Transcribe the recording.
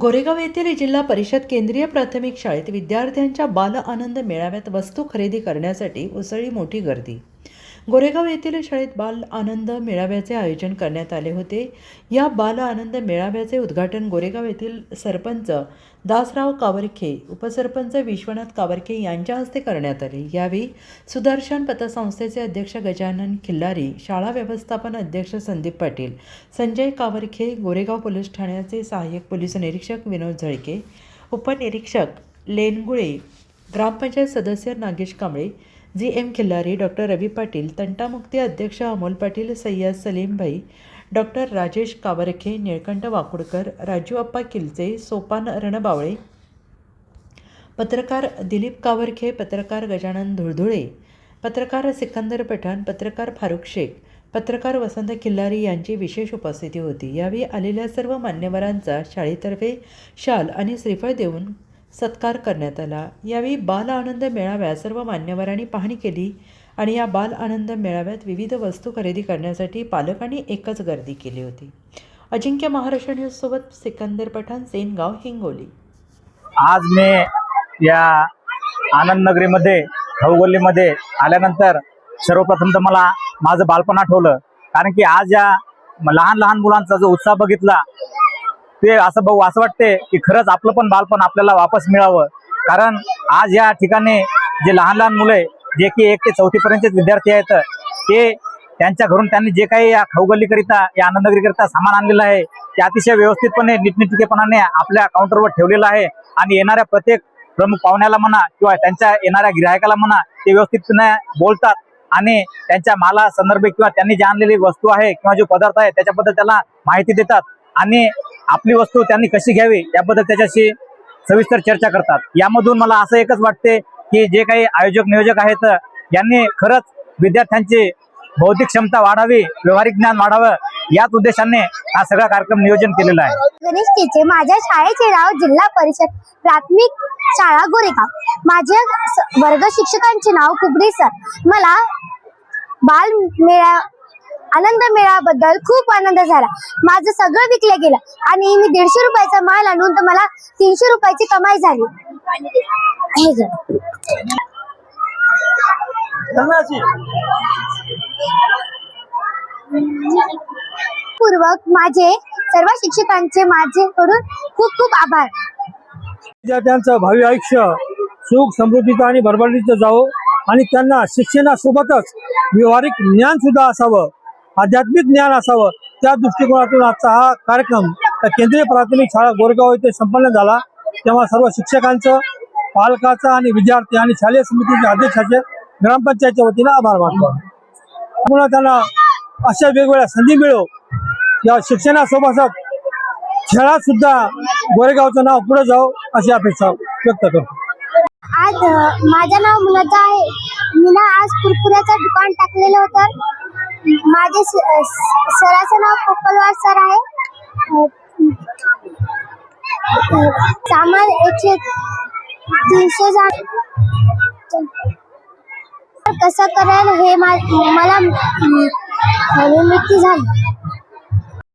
गोरेगाव येथील जिल्हा परिषद केंद्रीय प्राथमिक शाळेत विद्यार्थ्यांच्या बाल आनंद मेळाव्यात वस्तू खरेदी करण्यासाठी उसळी मोठी गर्दी गोरेगाव येथील शाळेत बाल आनंद मेळाव्याचे आयोजन करण्यात आले होते. या बाल आनंद मेळाव्याचे उद्घाटन गोरेगाव येथील सरपंच दासराव कावरखे उपसरपंच विश्वनाथ कावरखे यांच्या हस्ते करण्यात आले. यावेळी सुदर्शन पतसंस्थेचे अध्यक्ष गजानन खिल्लारी शाळा व्यवस्थापन अध्यक्ष संदीप पाटील संजय कावरखे गोरेगाव पोलीस ठाण्याचे सहाय्यक पोलीस निरीक्षक विनोद झळके उपनिरीक्षक लेनगुळे ग्रामपंचायत सदस्य Nagesh Kamble G M Khillari doctor Ravi Patil तंटामुक्ती अध्यक्ष अमोल पाटील सय्यद सलीमभाई डॉक्टर राजेश कावरखे निळकंठ वाकुडकर राजू अप्पा किलचे सोपान रणबावळे पत्रकार दिलीप कावरखे पत्रकार गजानन धुळधुळे पत्रकार सिकंदर पठाण पत्रकार फारुख शेख पत्रकार वसंत खिल्लारी यांची विशेष उपस्थिती होती. यावेळी आलेल्या सर्व मान्यवरांचा शाळेतर्फे शाल आणि श्रीफळ देऊन सत्कार करण्यात आला. यावेळी बाल आनंद मेळाव्यात सर्व मान्यवरांनी पाहणी केली आणि या बाल आनंद मेळाव्यात विविध वस्तू खरेदी करण्यासाठी पालकांनी एकच गर्दी केली होती. अजिंक्य महाराष्ट्र न्यूजसोबत सिकंदर पठाण सेनगाव हिंगोली. आज मी या आनंद नगरीमध्ये हौगोलीमध्ये आल्यानंतर सर्वप्रथम तर मला माझं बालपण आठवलं. कारण की आज या लहान लहान मुलांचा जो उत्साह बघितला ते असं बघू असं वाटते की खरंच आपलं पण बालपण आपल्याला वापस मिळावं. कारण आज या ठिकाणी जे लहान लहान मुले जे की एक ते चौथीपर्यंतचे विद्यार्थी आहेत ते त्यांच्या घरून त्यांनी जे काही या खाऊगल्लीकरिता या आनंदगिरीकरिता सामान आणलेलं आहे ते अतिशय व्यवस्थितपणे नीटनिटकेपणाने आपल्या काउंटरवर ठेवलेलं आहे. आणि येणाऱ्या प्रत्येक प्रमुख पाहुण्याला म्हणा किंवा त्यांच्या येणाऱ्या गिरायकाला म्हणा ते व्यवस्थितपणे बोलतात. आणि त्यांच्या माला संदर्भ किंवा त्यांनी जे आणलेली वस्तू आहे किंवा जो पदार्थ आहे त्याच्याबद्दल त्याला माहिती देतात. आणि आपली वस्तू त्यांनी कशी घ्यावी याबद्दल त्याच्याशी सविस्तर चर्चा करतात. यामधून मला असं एकच वाटते की जे काही आयोजक नियोजक आहेत यांनी खरंच विद्यार्थ्यांची बौद्धिक क्षमता वाढावी व्यवहारिक ज्ञान वाढावं याच उद्देशाने हा सगळा कार्यक्रम नियोजन केलेला आहे. गणेश टीचे माझ्या शाळेचे नाव जिल्हा परिषद प्राथमिक शाळा गोरेगाव. माझ्या वर्ग शिक्षकांचे नाव कुबडे सर. मला बाल मेळा आनंद मेळाबद्दल खूप आनंद झाला. माझं सगळं विकलं गेलं. आणि मी दीडशे रुपयाचा माल आणून तर मला तीनशे रुपयाची कमाई झाली. हे. पूर्वक माझे सर्व शिक्षकांचे माझ्याकडून खूप खूप आभार. विद्यार्थ्यांचं भावी आयुष्य सुख समृद्धीचं आणि भरभराटीचं जावं. आणि त्यांना शिक्षणासोबतच व्यवहारिक ज्ञान सुद्धा असावं. आध्यात्मिक ज्ञान असावं. त्या दृष्टिकोनातून आजचा हा कार्यक्रम केंद्रीय प्राथमिक शाळा गोरेगाव येथे संपन्न झाला. तेव्हा सर्व शिक्षकांचं पालकाचं आणि विद्यार्थी आणि शालेय समितीच्या अध्यक्षाचे ग्रामपंचायतच्या वतीनं आभार मानतो. पुन्हा त्यांना अशा वेगवेगळ्या संधी मिळो. या शिक्षणासोबत खेळात सुद्धा गोरेगावचं नाव पुढे जाऊ अशी अपेक्षा व्यक्त करतो. आज माझं नाव मुलाचं आहे. मी ना आज कुरकुऱ्याचं दुकान टाकलेलं होतं. माझे सराचं नाव पोपलवार सर आहे. अ, सामान एकशे तीनशे जा कसं करायला हे मला माहिती झाली.